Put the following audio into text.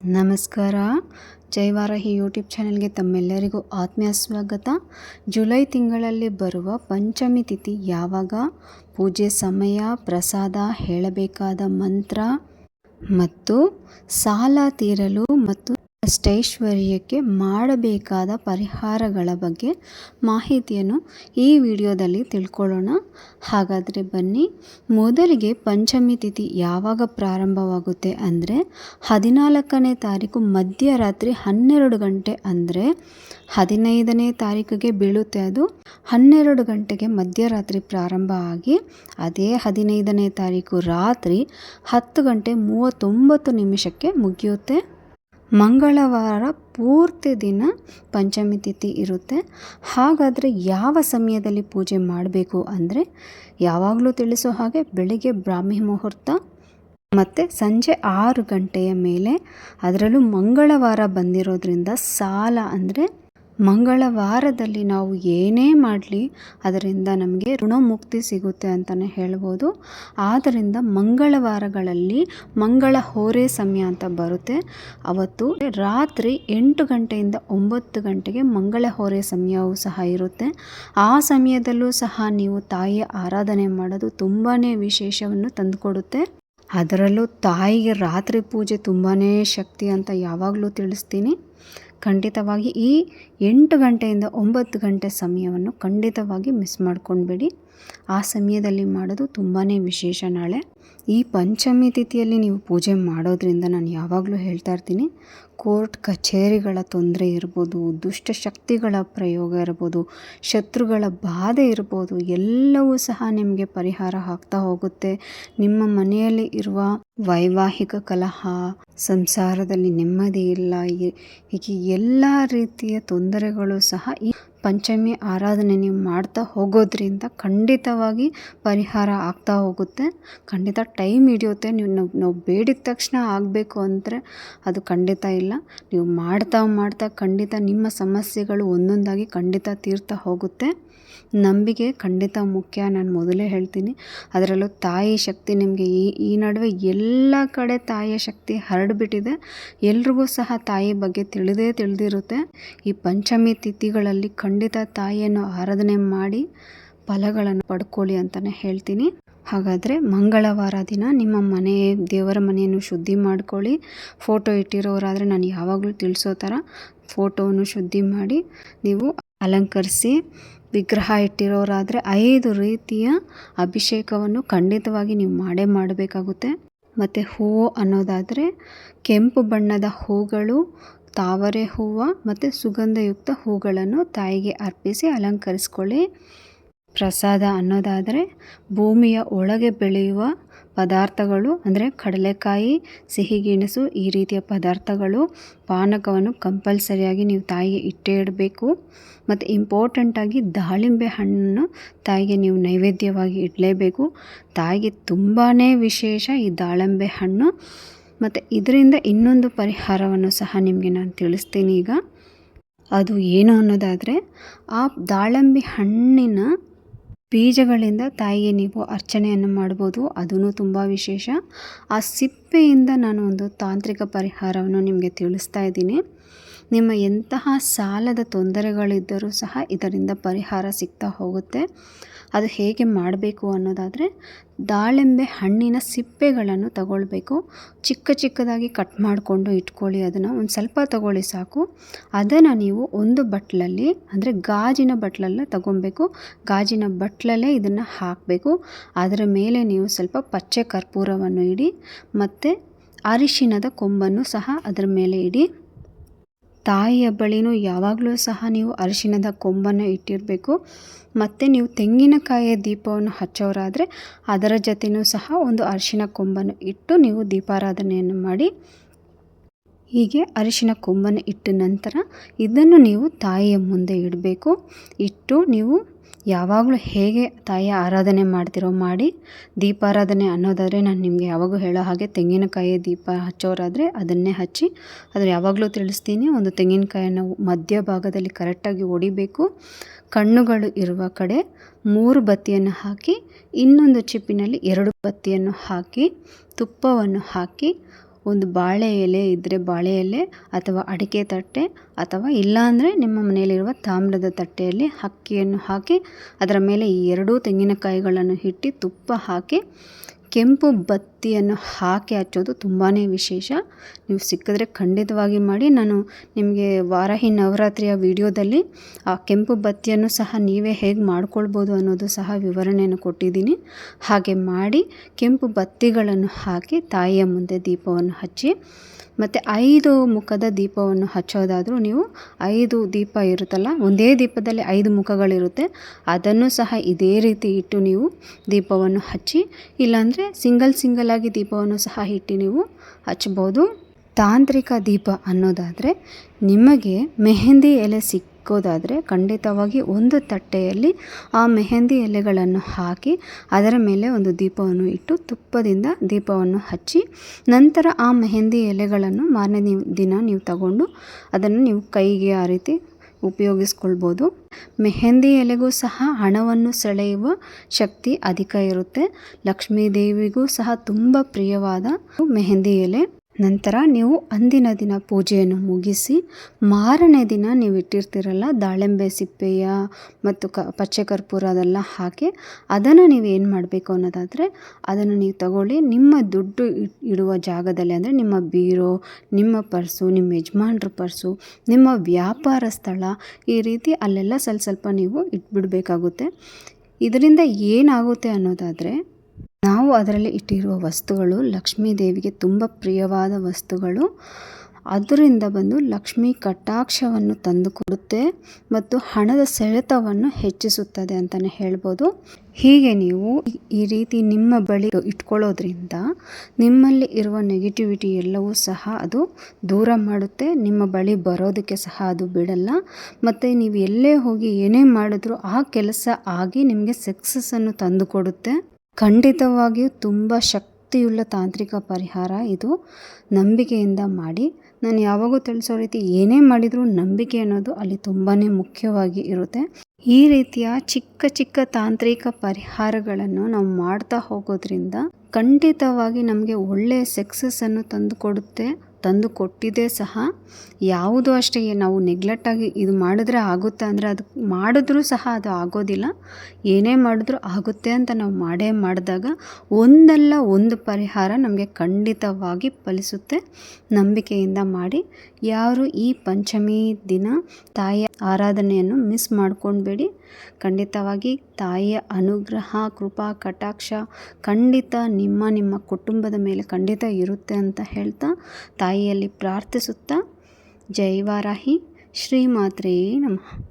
ನಮಸ್ಕಾರ. ಜೈವಾರಾಹಿ ಯೂಟ್ಯೂಬ್ ಚಾನೆಲ್ಗೆ ತಮ್ಮೆಲ್ಲರಿಗೂ ಆತ್ಮೀಯ ಸ್ವಾಗತ. ಜುಲೈ ತಿಂಗಳಲ್ಲಿ ಬರುವ ಪಂಚಮಿ ತಿಥಿ ಯಾವಾಗ? ಪೂಜೆ ಸಮಯ, ಪ್ರಸಾದ, ಹೇಳಬೇಕಾದ ಮಂತ್ರ ಮತ್ತು ಸಾಲ ತೀರಲು ಮತ್ತು ಅಷ್ಟೈಶ್ವರ್ಯಕ್ಕೆ ಮಾಡಬೇಕಾದ ಪರಿಹಾರಗಳ ಬಗ್ಗೆ ಮಾಹಿತಿಯನ್ನು ಈ ವಿಡಿಯೋದಲ್ಲಿ ತಿಳ್ಕೊಳ್ಳೋಣ. ಹಾಗಾದರೆ ಬನ್ನಿ, ಮೊದಲಿಗೆ ಪಂಚಮಿ ತಿಥಿ ಯಾವಾಗ ಪ್ರಾರಂಭವಾಗುತ್ತೆ ಅಂದರೆ ಹದಿನಾಲ್ಕನೇ ತಾರೀಕು ಮಧ್ಯರಾತ್ರಿ ಹನ್ನೆರಡು ಗಂಟೆ ಅಂದರೆ ಹದಿನೈದನೇ ತಾರೀಕಿಗೆ ಬೀಳುತ್ತೆ ಅದು. ಹನ್ನೆರಡು ಗಂಟೆಗೆ ಮಧ್ಯರಾತ್ರಿ ಪ್ರಾರಂಭ ಆಗಿ ಅದೇ ಹದಿನೈದನೇ ತಾರೀಕು ರಾತ್ರಿ ಹತ್ತು ಗಂಟೆ ಮೂವತ್ತೊಂಬತ್ತು ನಿಮಿಷಕ್ಕೆ ಮುಗಿಯುತ್ತೆ. ಮಂಗಳವಾರ ಪೂರ್ತಿ ದಿನ ಪಂಚಮಿ ತಿಥಿ ಇರುತ್ತೆ. ಹಾಗಾದರೆ ಯಾವ ಸಮಯದಲ್ಲಿ ಪೂಜೆ ಮಾಡಬೇಕು ಅಂದರೆ ಯಾವಾಗಲೂ ತಿಳಿಸೋ ಹಾಗೆ ಬೆಳಿಗ್ಗೆ ಬ್ರಾಹ್ಮಿ ಮುಹೂರ್ತ ಮತ್ತು ಸಂಜೆ ಆರು ಗಂಟೆಯ ಮೇಲೆ. ಅದರಲ್ಲೂ ಮಂಗಳವಾರ ಬಂದಿರೋದ್ರಿಂದ ಸಾಲ ಅಂದರೆ ಮಂಗಳವಾರದಲ್ಲಿ ನಾವು ಏನೇ ಮಾಡಲಿ, ಅದರಿಂದ ನಮಗೆ ಋಣಮುಕ್ತಿ ಸಿಗುತ್ತೆ ಅಂತಲೇ ಹೇಳ್ಬೋದು. ಆದ್ದರಿಂದ ಮಂಗಳವಾರಗಳಲ್ಲಿ ಮಂಗಳ ಹೋರೆ ಸಮಯ ಅಂತ ಬರುತ್ತೆ. ಅವತ್ತು ರಾತ್ರಿ ಎಂಟು ಗಂಟೆಯಿಂದ ಒಂಬತ್ತು ಗಂಟೆಗೆ ಮಂಗಳ ಹೋರೆ ಸಮಯವೂ ಸಹ ಇರುತ್ತೆ. ಆ ಸಮಯದಲ್ಲೂ ಸಹ ನೀವು ತಾಯಿಯ ಆರಾಧನೆ ಮಾಡೋದು ತುಂಬಾ ವಿಶೇಷವನ್ನು ತಂದುಕೊಡುತ್ತೆ. ಅದರಲ್ಲೂ ತಾಯಿಗೆ ರಾತ್ರಿ ಪೂಜೆ ತುಂಬಾ ಶಕ್ತಿ ಅಂತ ಯಾವಾಗಲೂ ತಿಳಿಸ್ತೀನಿ. ಖಂಡಿತವಾಗಿ ಈ ಎಂಟು ಗಂಟೆಯಿಂದ ಒಂಬತ್ತು ಗಂಟೆ ಸಮಯವನ್ನು ಖಂಡಿತವಾಗಿ ಮಿಸ್ ಮಾಡ್ಕೊಳ್ಬೇಡಿ ಆ ಸಮಯದಲ್ಲಿ ಮಾಡೋದು ತುಂಬಾ ವಿಶೇಷ ನಾಳೆ. ಈ ಪಂಚಮಿ ತಿಥಿಯಲ್ಲಿ ನೀವು ಪೂಜೆ ಮಾಡೋದ್ರಿಂದ ನಾನು ಯಾವಾಗಲೂ ಹೇಳ್ತಾ ಇರ್ತೀನಿ, ಕೋರ್ಟ್ ಕಚೇರಿಗಳ ತೊಂದರೆ ಇರ್ಬೋದು ದುಷ್ಟಶಕ್ತಿಗಳ ಪ್ರಯೋಗ ಇರ್ಬೋದು, ಶತ್ರುಗಳ ಬಾಧೆ ಇರ್ಬೋದು, ಎಲ್ಲವೂ ಸಹ ನಿಮಗೆ ಪರಿಹಾರ ಆಗ್ತಾ ಹೋಗುತ್ತೆ. ನಿಮ್ಮ ಮನೆಯಲ್ಲಿ ಇರುವ ವೈವಾಹಿಕ ಕಲಹ, ಸಂಸಾರದಲ್ಲಿ ನೆಮ್ಮದಿ ಇಲ್ಲ, ಹೀಗೆ ಎಲ್ಲ ರೀತಿಯ ತೊಂದರೆಗಳು ಸಹ ಈ ಪಂಚಮಿ ಆರಾಧನೆ ನೀವು ಮಾಡ್ತಾ ಹೋಗೋದ್ರಿಂದ ಖಂಡಿತವಾಗಿ ಪರಿಹಾರ ಆಗ್ತಾ ಹೋಗುತ್ತೆ. ಖಂಡಿತ ಟೈಮ್ ಹಿಡಿಯುತ್ತೆ. ನೀವು ನಾವು ನಾವು ಬೇಡಿದ ತಕ್ಷಣ ಆಗಬೇಕು ಅಂದರೆ ಅದು ಖಂಡಿತ ಇಲ್ಲ. ನೀವು ಮಾಡ್ತಾ ಮಾಡ್ತಾ ಖಂಡಿತ ನಿಮ್ಮ ಸಮಸ್ಯೆಗಳು ಒಂದೊಂದಾಗಿ ಖಂಡಿತ ತೀರ್ತಾ ಹೋಗುತ್ತೆ. ನಂಬಿಕೆ ಖಂಡಿತ ಮುಖ್ಯ. ನಾನು ಮೊದಲೇ ಹೇಳ್ತೀನಿ. ಅದರಲ್ಲೂ ತಾಯಿ ಶಕ್ತಿ ನಿಮಗೆ ಈ ಈ ನಡುವೆ ಎಲ್ಲ ಕಡೆ ತಾಯಿಯ ಶಕ್ತಿ ಹರಡಿಬಿಟ್ಟಿದೆ. ಎಲ್ರಿಗೂ ಸಹ ತಾಯಿ ಬಗ್ಗೆ ತಿಳಿದೇ ತಿಳಿದಿರುತ್ತೆ. ಈ ಪಂಚಮಿ ತಿಥಿಗಳಲ್ಲಿ ಖಂಡಿತ ತಾಯಿಯನ್ನು ಆರಾಧನೆ ಮಾಡಿ ಫಲಗಳನ್ನು ಪಡ್ಕೊಳ್ಳಿ ಅಂತಲೇ ಹೇಳ್ತೀನಿ. ಹಾಗಾದರೆ ಮಂಗಳವಾರ ದಿನ ನಿಮ್ಮ ಮನೆ, ದೇವರ ಮನೆಯನ್ನು ಶುದ್ಧಿ ಮಾಡ್ಕೊಳ್ಳಿ. ಫೋಟೋ ಇಟ್ಟಿರೋರಾದರೆ ನಾನು ಯಾವಾಗಲೂ ತಿಳಿಸೋ ಥರ ಫೋಟೋವನ್ನು ಶುದ್ಧಿ ಮಾಡಿ, ನೀವು ಅಲಂಕರಿಸಿ, ವಿಗ್ರಹ ಇಟ್ಟಿರೋರಾದರೆ ಐದು ರೀತಿಯ ಅಭಿಷೇಕವನ್ನು ಖಂಡಿತವಾಗಿ ನೀವು ಮಾಡೇ ಮಾಡಬೇಕಾಗುತ್ತೆ. ಮತ್ತು ಹೂವು ಅನ್ನೋದಾದರೆ ಕೆಂಪು ಬಣ್ಣದ ಹೂಗಳು ತಾವರೆ ಹೂವು ಮತ್ತು ಸುಗಂಧಯುಕ್ತ ಹೂಗಳನ್ನು ತಾಯಿಗೆ ಅರ್ಪಿಸಿ ಅಲಂಕರಿಸ್ಕೊಳ್ಳಿ. ಪ್ರಸಾದ ಅನ್ನೋದಾದರೆ ಭೂಮಿಯ ಒಳಗೆ ಬೆಳೆಯುವ ಪದಾರ್ಥಗಳು, ಅಂದರೆ ಕಡಲೆಕಾಯಿ, ಸಿಹಿಗೆಣಸು, ಈ ರೀತಿಯ ಪದಾರ್ಥಗಳು ಪಾನಕವನ್ನು ಕಂಪಲ್ಸರಿಯಾಗಿ ನೀವು ತಾಯಿಗೆ ಇಟ್ಟೇ ಇಡಬೇಕು. ಮತ್ತು ಇಂಪಾರ್ಟೆಂಟಾಗಿ ದಾಳಿಂಬೆ ಹಣ್ಣನ್ನು ತಾಯಿಗೆ ನೀವು ನೈವೇದ್ಯವಾಗಿ ಇಡಲೇಬೇಕು. ತಾಯಿಗೆ ತುಂಬಾ ವಿಶೇಷ ಈ ದಾಳಿಂಬೆ ಹಣ್ಣು. ಮತ್ತು ಇದರಿಂದ ಇನ್ನೊಂದು ಪರಿಹಾರವನ್ನು ಸಹ ನಿಮಗೆ ನಾನು ತಿಳಿಸ್ತೀನಿ ಈಗ. ಅದು ಏನು ಅನ್ನೋದಾದರೆ, ಆ ದಾಳಂಬಿ ಹಣ್ಣಿನ ಬೀಜಗಳಿಂದ ತಾಯಿಗೆ ನೀವು ಅರ್ಚನೆಯನ್ನು ಮಾಡ್ಬೋದು. ಅದೂ ತುಂಬ ವಿಶೇಷ. ಆ ಸಿಪ್ಪೆಯಿಂದ ನಾನು ಒಂದು ತಾಂತ್ರಿಕ ಪರಿಹಾರವನ್ನು ನಿಮಗೆ ತಿಳಿಸ್ತಾ ಇದ್ದೀನಿ. ನಿಮ್ಮ ಎಂತಹ ಸಾಲದ ತೊಂದರೆಗಳಿದ್ದರೂ ಸಹ ಇದರಿಂದ ಪರಿಹಾರ ಸಿಗ್ತಾ ಹೋಗುತ್ತೆ. ಅದು ಹೇಗೆ ಮಾಡಬೇಕು ಅನ್ನೋದಾದರೆ ದಾಳಿಂಬೆ ಹಣ್ಣಿನ ಸಿಪ್ಪೆಗಳನ್ನು ತಗೊಳ್ಬೇಕು. ಚಿಕ್ಕ ಚಿಕ್ಕದಾಗಿ ಕಟ್ ಮಾಡಿಕೊಂಡು ಇಟ್ಕೊಳ್ಳಿ, ಅದನ್ನು ಒಂದು ಸ್ವಲ್ಪ ತಗೊಳ್ಳಿ ಸಾಕು. ಅದನ್ನು ನೀವು ಒಂದು ಬಟ್ಲಲ್ಲಿ, ಅಂದರೆ ಗಾಜಿನ ಬಟ್ಲಲ್ಲೇ ತಗೊಬೇಕು. ಗಾಜಿನ ಬಟ್ಲಲ್ಲೇ ಇದನ್ನು ಹಾಕಬೇಕು. ಅದರ ಮೇಲೆ ನೀವು ಸ್ವಲ್ಪ ಪಚ್ಚೆ ಕರ್ಪೂರವನ್ನು ಇಡಿ, ಮತ್ತು ಅರಿಶಿನದ ಕೊಂಬನ್ನು ಸಹ ಅದರ ಮೇಲೆ ಇಡಿ. ತಾಯಿಯ ಬಳಿನೂ ಯಾವಾಗಲೂ ಸಹ ನೀವು ಅರಿಶಿಣದ ಕೊಂಬನ್ನು ಇಟ್ಟಿರಬೇಕು. ಮತ್ತು ನೀವು ತೆಂಗಿನಕಾಯಿಯ ದೀಪವನ್ನು ಹಚ್ಚೋರಾದರೆ ಅದರ ಜೊತೆಯೂ ಸಹ ಒಂದು ಅರಿಶಿನ ಕೊಂಬನ್ನು ಇಟ್ಟು ನೀವು ದೀಪಾರಾಧನೆಯನ್ನು ಮಾಡಿ. ಹೀಗೆ ಅರಿಶಿನ ಕೊಂಬನ್ನು ಇಟ್ಟ ನಂತರ ಇದನ್ನು ನೀವು ತಾಯಿಯ ಮುಂದೆ ಇಡಬೇಕು. ಇಟ್ಟು ನೀವು ಯಾವಾಗಲೂ ಹೇಗೆ ತಾಯಿಯ ಆರಾಧನೆ ಮಾಡ್ತಿರೋ ಮಾಡಿ ದೀಪಾರಾಧನೆ ಅನ್ನೋದಾದರೆ ನಾನು ನಿಮಗೆ ಯಾವಾಗಲೂ ಹೇಳೋ ಹಾಗೆ ತೆಂಗಿನಕಾಯಿ ದೀಪ ಹಚ್ಚೋರಾದರೆ ಅದನ್ನೇ ಹಚ್ಚಿ ಆದರೆ ಯಾವಾಗಲೂ ತಿಳಿಸ್ತೀನಿ. ಒಂದು ತೆಂಗಿನಕಾಯನ್ನು ಮಧ್ಯ ಭಾಗದಲ್ಲಿ ಕರೆಕ್ಟಾಗಿ ಒಡಿಬೇಕು. ಕಣ್ಣುಗಳು ಇರುವ ಕಡೆ ಮೂರು ಬತ್ತಿಯನ್ನು ಹಾಕಿ ಇನ್ನೊಂದು ಚಿಪ್ಪಿನಲ್ಲಿ ಎರಡು ಬತ್ತಿಯನ್ನು ಹಾಕಿ ತುಪ್ಪವನ್ನು ಹಾಕಿ ಒಂದು ಬಾಳೆ ಎಲೆ ಇದ್ದರೆ ಬಾಳೆ ಎಲೆ ಅಥವಾ ಅಡಿಕೆ ತಟ್ಟೆ ಅಥವಾ ಇಲ್ಲಾಂದರೆ ನಿಮ್ಮ ಮನೆಯಲ್ಲಿರುವ ತಾಮ್ರದ ತಟ್ಟೆಯಲ್ಲಿ ಅಕ್ಕಿಯನ್ನು ಹಾಕಿ ಅದರ ಮೇಲೆ ಈ ಎರಡೂ ತೆಂಗಿನಕಾಯಿಗಳನ್ನು ಇಟ್ಟು ತುಪ್ಪ ಹಾಕಿ ಕೆಂಪು ಬತ್ತಿಯನ್ನು ಹಾಕಿ ಹಚ್ಚೋದು ತುಂಬಾ ವಿಶೇಷ. ನೀವು ಸಿಕ್ಕಿದ್ರೆ ಖಂಡಿತವಾಗಿ ಮಾಡಿ. ನಾನು ನಿಮಗೆ ವಾರಾಹಿ ನವರಾತ್ರಿಯ ವಿಡಿಯೋದಲ್ಲಿ ಆ ಕೆಂಪು ಬತ್ತಿಯನ್ನು ಸಹ ನೀವೇ ಹೇಗೆ ಮಾಡ್ಕೊಳ್ಬೋದು ಅನ್ನೋದು ಸಹ ವಿವರಣೆಯನ್ನು ಕೊಟ್ಟಿದ್ದೀನಿ. ಹಾಗೆ ಮಾಡಿ ಕೆಂಪು ಬತ್ತಿಗಳನ್ನು ಹಾಕಿ ತಾಯಿಯ ಮುಂದೆ ದೀಪವನ್ನು ಹಚ್ಚಿ ಮತ್ತು ಐದು ಮುಖದ ದೀಪವನ್ನು ಹಚ್ಚೋದಾದರೂ ನೀವು ಐದು ದೀಪ ಇರುತ್ತಲ್ಲ, ಒಂದೇ ದೀಪದಲ್ಲಿ ಐದು ಮುಖಗಳಿರುತ್ತೆ. ಅದನ್ನು ಸಹ ಇದೇ ರೀತಿ ಇಟ್ಟು ನೀವು ದೀಪವನ್ನು ಹಚ್ಚಿ, ಇಲ್ಲಾಂದರೆ ಸಿಂಗಲ್ ಸಿಂಗಲ್ ಆಗಿ ದೀಪವನ್ನು ಸಹ ಇಟ್ಟು ನೀವು ಹಚ್ಬೋದು ತಾಂತ್ರಿಕ ದೀಪ ಅನ್ನೋದಾದರೆ ನಿಮಗೆ ಮೆಹೆಂದಿ ಎಲೆ ಸಿಕ್ಕೋದಾದರೆ ಖಂಡಿತವಾಗಿ ಒಂದು ತಟ್ಟೆಯಲ್ಲಿ ಆ ಮೆಹಂದಿ ಎಲೆಗಳನ್ನು ಹಾಕಿ ಅದರ ಮೇಲೆ ಒಂದು ದೀಪವನ್ನು ಇಟ್ಟು ತುಪ್ಪದಿಂದ ದೀಪವನ್ನು ಹಚ್ಚಿ ನಂತರ ಆ ಮೆಹಂದಿ ಎಲೆಗಳನ್ನು ಮಾರನೇ ದಿನ ನೀವು ತಗೊಂಡು ಅದನ್ನು ನೀವು ಕೈಗೆ ಆ ರೀತಿ ಉಪಯೋಗಿಸ್ಕೊಳ್ಬೋದು. ಮೆಹಂದಿ ಎಲೆಗೂ ಸಹ ಹಣವನ್ನು ಸೆಳೆಯುವ ಶಕ್ತಿ ಅಧಿಕ ಇರುತ್ತೆ. ಲಕ್ಷ್ಮೀ ದೇವಿಗೂ ಸಹ ತುಂಬ ಪ್ರಿಯವಾದ ಮೆಹಂದಿ ಎಲೆ. ನಂತರ ನೀವು ಅಂದಿನ ದಿನ ಪೂಜೆಯನ್ನು ಮುಗಿಸಿ ಮಾರನೇ ದಿನ ನೀವು ಇಟ್ಟಿರ್ತೀರಲ್ಲ, ದಾಳಿಂಬೆ ಸಿಪ್ಪೆಯ ಮತ್ತು ಕ, ಪಚ್ಚೆ ಕರ್ಪೂರ ಅದೆಲ್ಲ ಹಾಕಿ ಅದನ್ನು ನೀವು ಏನು ಮಾಡಬೇಕು ಅನ್ನೋದಾದರೆ ಅದನ್ನು ನೀವು ತಗೊಳ್ಳಿ. ನಿಮ್ಮ ದುಡ್ಡು ಇಡುವ ಜಾಗದಲ್ಲಿ ಅಂದರೆ ನಿಮ್ಮ ಬೀರೋ, ನಿಮ್ಮ ಪರ್ಸು, ನಿಮ್ಮ ಯಜಮಾನ್ರ ಪರ್ಸು, ನಿಮ್ಮ ವ್ಯಾಪಾರ ಸ್ಥಳ ಈ ರೀತಿ ಅಲ್ಲೆಲ್ಲ ಸ್ವಲ್ಪ ಸ್ವಲ್ಪ ನೀವು ಇಟ್ಬಿಡಬೇಕಾಗುತ್ತೆ. ಇದರಿಂದ ಏನಾಗುತ್ತೆ ಅನ್ನೋದಾದರೆ ನಾವು ಅದರಲ್ಲಿ ಇಟ್ಟಿರುವ ವಸ್ತುಗಳು ಲಕ್ಷ್ಮೀ ದೇವಿಗೆ ತುಂಬ ಪ್ರಿಯವಾದ ವಸ್ತುಗಳು. ಅದರಿಂದ ಬಂದು ಲಕ್ಷ್ಮೀ ಕಟಾಕ್ಷವನ್ನು ತಂದುಕೊಡುತ್ತೆ ಮತ್ತು ಹಣದ ಸೆಳೆತವನ್ನು ಹೆಚ್ಚಿಸುತ್ತದೆ ಅಂತಲೇ ಹೇಳ್ಬೋದು. ಹೀಗೆ ನೀವು ಈ ರೀತಿ ನಿಮ್ಮ ಬಳಿ ಇಟ್ಕೊಳ್ಳೋದ್ರಿಂದ ನಿಮ್ಮಲ್ಲಿ ಇರುವ ನೆಗೆಟಿವಿಟಿ ಎಲ್ಲವೂ ಸಹ ಅದು ದೂರ ಮಾಡುತ್ತೆ. ನಿಮ್ಮ ಬಳಿ ಬರೋದಕ್ಕೆ ಸಹ ಅದು ಬಿಡಲ್ಲ. ಮತ್ತು ನೀವು ಎಲ್ಲೇ ಹೋಗಿ ಏನೇ ಮಾಡಿದ್ರೂ ಆ ಕೆಲಸ ಆಗಿ ನಿಮಗೆ ಸಕ್ಸಸ್ಸನ್ನು ತಂದುಕೊಡುತ್ತೆ ಖಂಡಿತವಾಗಿಯೂ ತುಂಬ ಶಕ್ತಿಯುಳ್ಳ ತಾಂತ್ರಿಕ ಪರಿಹಾರ ಇದು. ನಂಬಿಕೆಯಿಂದ ಮಾಡಿ. ನಾನು ಯಾವಾಗೂ ತಿಳಿಸೋ ರೀತಿ ಏನೇ ಮಾಡಿದರೂ ನಂಬಿಕೆ ಅನ್ನೋದು ಅಲ್ಲಿ ತುಂಬಾ ಮುಖ್ಯವಾಗಿ ಇರುತ್ತೆ. ಈ ರೀತಿಯ ಚಿಕ್ಕ ಚಿಕ್ಕ ತಾಂತ್ರಿಕ ಪರಿಹಾರಗಳನ್ನು ನಾವು ಮಾಡ್ತಾ ಹೋಗೋದ್ರಿಂದ ಖಂಡಿತವಾಗಿ ನಮಗೆ ಒಳ್ಳೆಯ ಸಕ್ಸಸ್ಸನ್ನು ತಂದು ಕೊಡುತ್ತೆ. ತಂದು ಕೊಟ್ಟಿದೆ ಸಹ ಯಾವುದು ಅಷ್ಟೇ ನಾವು ನೆಗ್ಲೆಕ್ಟಾಗಿ ಇದು ಮಾಡಿದ್ರೆ ಆಗುತ್ತೆ ಅಂದರೆ ಅದು ಮಾಡಿದ್ರೂ ಸಹ ಅದು ಆಗೋದಿಲ್ಲ. ಏನೇ ಮಾಡಿದ್ರೂ ಆಗುತ್ತೆ ಅಂತ ನಾವು ಮಾಡೇ ಮಾಡಿದಾಗ ಒಂದಲ್ಲ ಒಂದು ಪರಿಹಾರ ನಮಗೆ ಖಂಡಿತವಾಗಿ ಫಲಿಸುತ್ತೆ. ನಂಬಿಕೆಯಿಂದ ಮಾಡಿ ಯಾರು ಈ ಪಂಚಮಿ ದಿನ ತಾಯಿಯ ಆರಾಧನೆಯನ್ನು ಮಿಸ್ ಮಾಡ್ಕೊಂಡ್ಬೇಡಿ. ಖಂಡಿತವಾಗಿ ತಾಯಿಯ ಅನುಗ್ರಹ, ಕೃಪಾ, ಕಟಾಕ್ಷ ಖಂಡಿತ ನಿಮ್ಮ ನಿಮ್ಮ ಕುಟುಂಬದ ಮೇಲೆ ಖಂಡಿತ ಇರುತ್ತೆ ಅಂತ ಹೇಳ್ತಾ ತಾಯಿಯಲ್ಲಿ ಪ್ರಾರ್ಥಿಸುತ್ತಾ ಜೈ ವಾರಾಹಿ. ಶ್ರೀಮಾತ್ರೇ ನಮಃ.